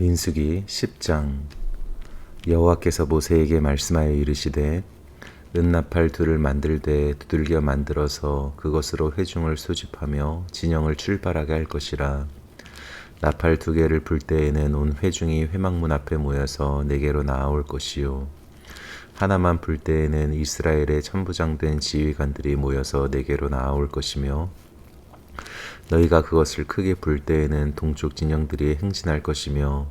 민수기 10장 여호와께서 모세에게 말씀하여 이르시되 은나팔 둘을 만들되 두들겨 만들어서 그것으로 회중을 소집하며 진영을 출발하게 할 것이라. 나팔 두 개를 불 때에는 온 회중이 회막문 앞에 모여서 내게로 나아올 것이요. 하나만 불 때에는 이스라엘의 천부장된 지휘관들이 모여서 내게로 나아올 것이며 너희가 그것을 크게 불 때에는 동쪽 진영들이 행진할 것이며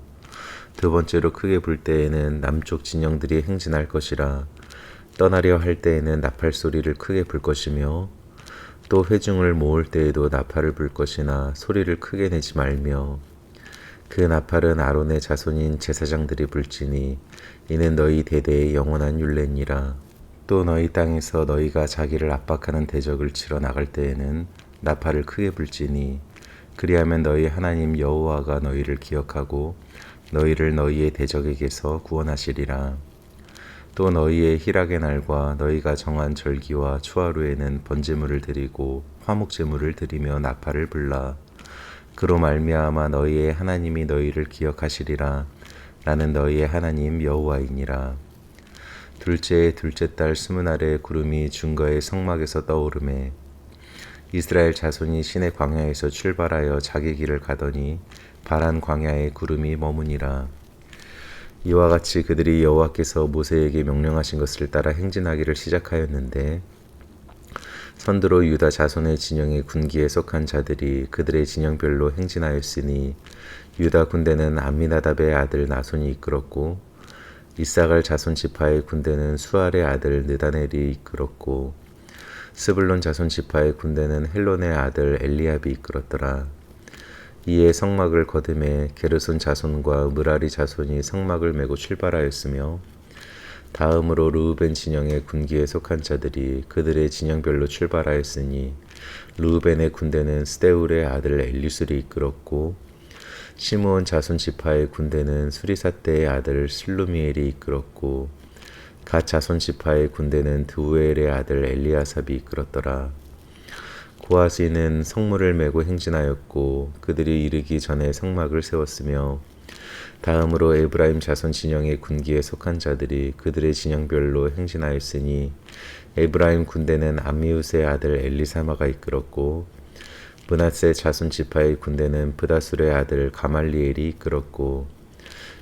두 번째로 크게 불 때에는 남쪽 진영들이 행진할 것이라 떠나려 할 때에는 나팔 소리를 크게 불 것이며 또 회중을 모을 때에도 나팔을 불 것이나 소리를 크게 내지 말며 그 나팔은 아론의 자손인 제사장들이 불지니 이는 너희 대대의 영원한 율례니라. 또 너희 땅에서 너희가 자기를 압박하는 대적을 치러 나갈 때에는 나팔을 크게 불지니 그리하면 너희 하나님 여호와가 너희를 기억하고 너희를 너희의 대적에게서 구원하시리라. 또 너희의 희락의 날과 너희가 정한 절기와 추하루에는 번제물을 드리고 화목제물을 드리며 나팔을 불라. 그로 말미암아 너희의 하나님이 너희를 기억하시리라. 나는 너희의 하나님 여호와이니라. 둘째의 둘째 달 스무 날에 구름이 중거의 성막에서 떠오르매 이스라엘 자손이 신의 광야에서 출발하여 자기 길을 가더니 바란 광야에 구름이 머무니라. 이와 같이 그들이 여호와께서 모세에게 명령하신 것을 따라 행진하기를 시작하였는데 선두로 유다 자손의 진영의 군기에 속한 자들이 그들의 진영별로 행진하였으니 유다 군대는 암미나답의 아들 나손이 이끌었고 이사갈 자손 지파의 군대는 수알의 아들 느다넬이 이끌었고 스불론 자손 지파의 군대는 헬론의 아들 엘리압이 이끌었더라. 이에 성막을 거듭해 게르손 자손과 무라리 자손이 성막을 메고 출발하였으며 다음으로 루우벤 진영의 군기에 속한 자들이 그들의 진영별로 출발하였으니 루우벤의 군대는 스데울의 아들 엘리술이 이끌었고 시므온 자손 지파의 군대는 수리사떼의 아들 슬루미엘이 이끌었고 갓 자손 지파의 군대는 드우엘의 아들 엘리아삽이 이끌었더라. 고아스는 성물을 메고 행진하였고 그들이 이르기 전에 성막을 세웠으며 다음으로 에브라임 자손 진영의 군기에 속한 자들이 그들의 진영별로 행진하였으니 에브라임 군대는 암미우스의 아들 엘리사마가 이끌었고 브나세 자손 지파의 군대는 브다술의 아들 가말리엘이 이끌었고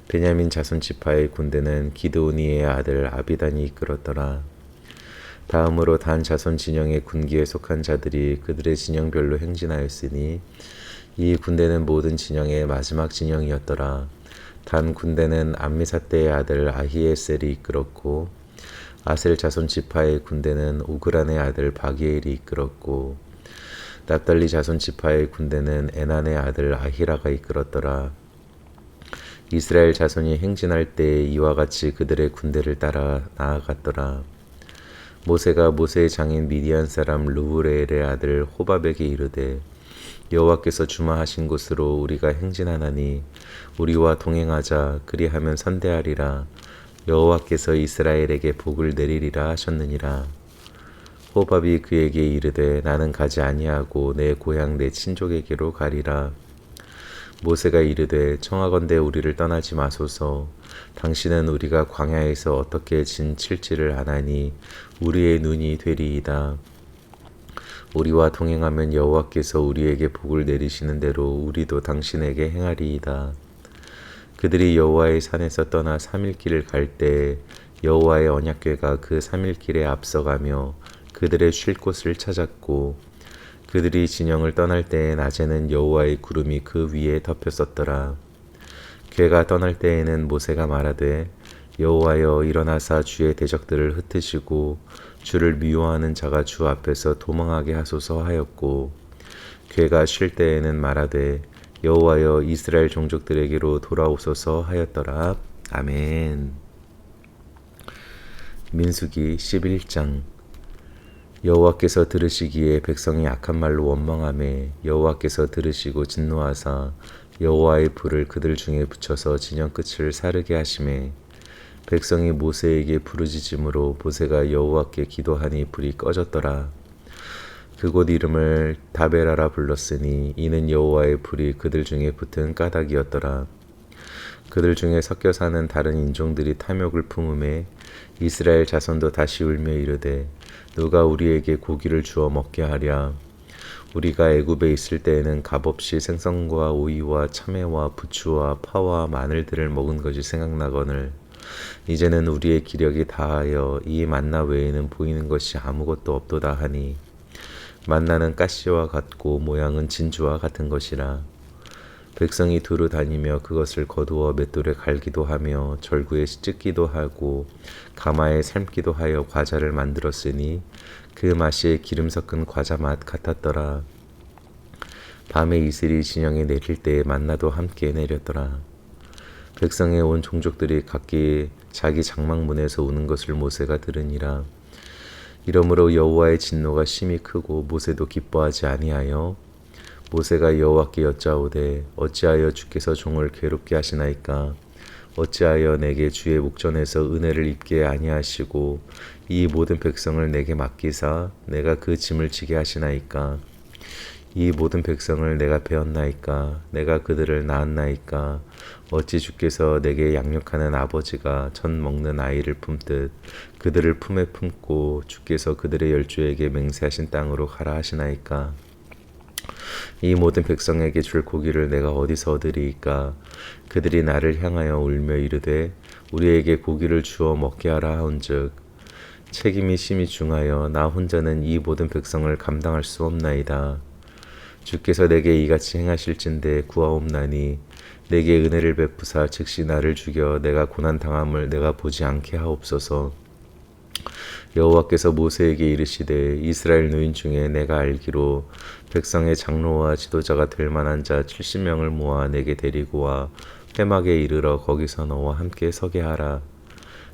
베냐민 자손 지파의 군대는 기드오니의 아들 아비단이 이끌었더라. 다음으로 단 자손 진영의 군기에 속한 자들이 그들의 진영별로 행진하였으니 이 군대는 모든 진영의 마지막 진영이었더라. 단 군대는 암미사떼의 아들 아히에셀이 이끌었고 아셀 자손 지파의 군대는 오그란의 아들 바기엘이 이끌었고 납달리 자손 지파의 군대는 에난의 아들 아히라가 이끌었더라. 이스라엘 자손이 행진할 때 이와 같이 그들의 군대를 따라 나아갔더라. 모세가 모세의 장인 미디안 사람 루브레엘의 아들 호밥에게 이르되 여호와께서 주마하신 곳으로 우리가 행진하나니 우리와 동행하자. 그리하면 선대하리라. 여호와께서 이스라엘에게 복을 내리리라 하셨느니라. 호밥이 그에게 이르되 나는 가지 아니하고 내 고향 내 친족에게로 가리라 모세가 이르되 청하건대 우리를 떠나지 마소서. 당신은 우리가 광야에서 어떻게 진 칠지를 아나니 우리의 눈이 되리이다. 우리와 동행하면 여호와께서 우리에게 복을 내리시는 대로 우리도 당신에게 행하리이다. 그들이 여호와의 산에서 떠나 3일 길을 갈 때 여호와의 언약궤가 그 3일 길에 앞서가며 그들의 쉴 곳을 찾았고 그들이 진영을 떠날 때에 낮에는 여호와의 구름이 그 위에 덮였었더라. 괴가 떠날 때에는 모세가 말하되 여호와여 일어나사 주의 대적들을 흩으시고 주를 미워하는 자가 주 앞에서 도망하게 하소서 하였고 괴가 쉴 때에는 말하되 여호와여 이스라엘 종족들에게로 돌아오소서 하였더라. 아멘. 민수기 11장 여호와께서 들으시기에 백성이 악한 말로 원망함에 여호와께서 들으시고 진노하사 여호와의 불을 그들 중에 붙여서 진영 끝을 사르게 하심에 백성이 모세에게 부르짖음으로 모세가 여호와께 기도하니 불이 꺼졌더라. 그곳 이름을 다베라라 불렀으니 이는 여호와의 불이 그들 중에 붙은 까닭이었더라. 그들 중에 섞여 사는 다른 인종들이 탐욕을 품음에 이스라엘 자손도 다시 울며 이르되 누가 우리에게 고기를 주어 먹게 하랴? 우리가 애굽에 있을 때에는 값없이 생선과 오이와 참외와 부추와 파와 마늘들을 먹은 것이 생각나거늘. 이제는 우리의 기력이 다하여 이 만나 외에는 보이는 것이 아무것도 없도다 하니 만나는 가시와 같고 모양은 진주와 같은 것이라 백성이 두루 다니며 그것을 거두어 맷돌에 갈기도 하며 절구에 찢기도 하고 가마에 삶기도 하여 과자를 만들었으니 그 맛이 기름 섞은 과자 맛 같았더라. 밤에 이슬이 진영에 내릴 때에 만나도 함께 내렸더라. 백성의 온 종족들이 각기 자기 장막문에서 우는 것을 모세가 들으니라. 이러므로 여호와의 진노가 심히 크고 모세도 기뻐하지 아니하여 모세가 여호와께 여짜오되 어찌하여 주께서 종을 괴롭게 하시나이까? 어찌하여 내게 주의 목전에서 은혜를 입게 아니하시고 이 모든 백성을 내게 맡기사 내가 그 짐을 지게 하시나이까? 이 모든 백성을 내가 배웠나이까? 내가 그들을 낳았나이까? 어찌 주께서 내게 양육하는 아버지가 전 먹는 아이를 품듯 그들을 품에 품고 주께서 그들의 열조에게 맹세하신 땅으로 가라 하시나이까 이 모든 백성에게 줄 고기를 내가 어디서 얻으리이까? 그들이 나를 향하여 울며 이르되 우리에게 고기를 주어 먹게 하라 하온즉 책임이 심히 중하여 나 혼자는 이 모든 백성을 감당할 수 없나이다. 주께서 내게 이같이 행하실진데 구하옵나니 내게 은혜를 베푸사 즉시 나를 죽여 내가 고난 당함을 내가 보지 않게 하옵소서 여호와께서 모세에게 이르시되 이스라엘 노인 중에 내가 알기로 백성의 장로와 지도자가 될 만한 자 70명을 모아 내게 데리고 와 회막에 이르러 거기서 너와 함께 서게 하라.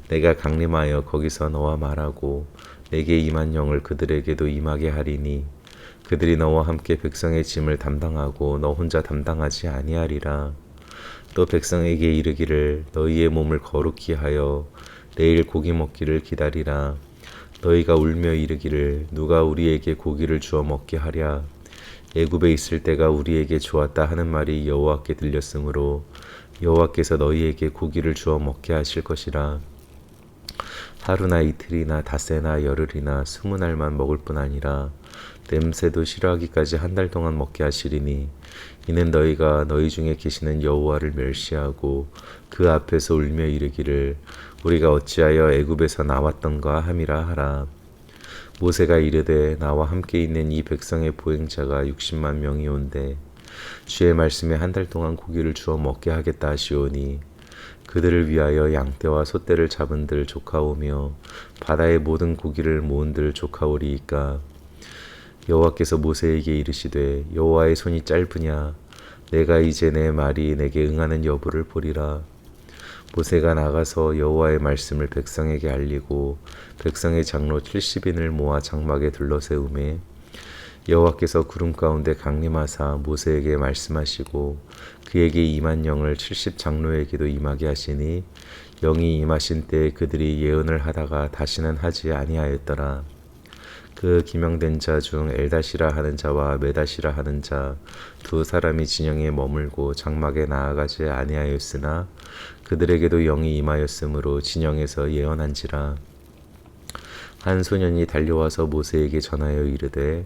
내가 강림하여 거기서 너와 말하고 내게 임한 영을 그들에게도 임하게 하리니 그들이 너와 함께 백성의 짐을 담당하고 너 혼자 담당하지 아니하리라. 또 백성에게 이르기를 너희의 몸을 거룩히 하여 내일 고기 먹기를 기다리라. 너희가 울며 이르기를 누가 우리에게 고기를 주어 먹게 하랴. 애굽에 있을 때가 우리에게 좋았다 하는 말이 여호와께 들렸으므로 여호와께서 너희에게 고기를 주어 먹게 하실 것이라 하루나 이틀이나 닷새나 열흘이나 스무 날만 먹을 뿐 아니라 냄새도 싫어하기까지 한 달 동안 먹게 하시리니 이는 너희가 너희 중에 계시는 여호와를 멸시하고 그 앞에서 울며 이르기를 우리가 어찌하여 애굽에서 나왔던가 함이라 하라. 모세가 이르되 나와 함께 있는 이 백성의 보행자가 60만 명이 온데 주의 말씀에 한 달 동안 고기를 주어 먹게 하겠다 하시오니 그들을 위하여 양떼와 소떼를 잡은들 조카오며 바다의 모든 고기를 모은들 조카오리이까? 여호와께서 모세에게 이르시되 여호와의 손이 짧으냐? 내가 이제 내 말이 내게 응하는 여부를 보리라. 모세가 나가서 여호와의 말씀을 백성에게 알리고 백성의 장로 70인을 모아 장막에 둘러세우매 여호와께서 구름 가운데 강림하사 모세에게 말씀하시고 그에게 임한 영을 70 장로에게도 임하게 하시니 영이 임하신 때 그들이 예언을 하다가 다시는 하지 아니하였더라. 그 기명된 자 중 엘다시라 하는 자와 메다시라 하는 자 두 사람이 진영에 머물고 장막에 나아가지 아니하였으나 그들에게도 영이 임하였으므로 진영에서 예언한지라 한 소년이 달려와서 모세에게 전하여 이르되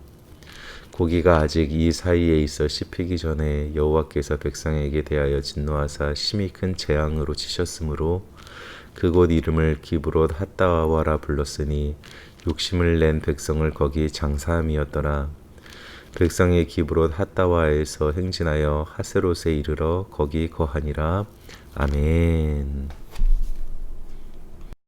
고기가 아직 이 사이에 있어 씹히기 전에 여호와께서 백성에게 대하여 진노하사 심히 큰 재앙으로 치셨으므로 그곳 이름을 기브롯 핫다와라 불렀으니 욕심을 낸 백성을 거기 장사함이었더라. 백성의 기브롯 핫다와에서 행진하여 하세롯에 이르러 거기 거하니라 아멘.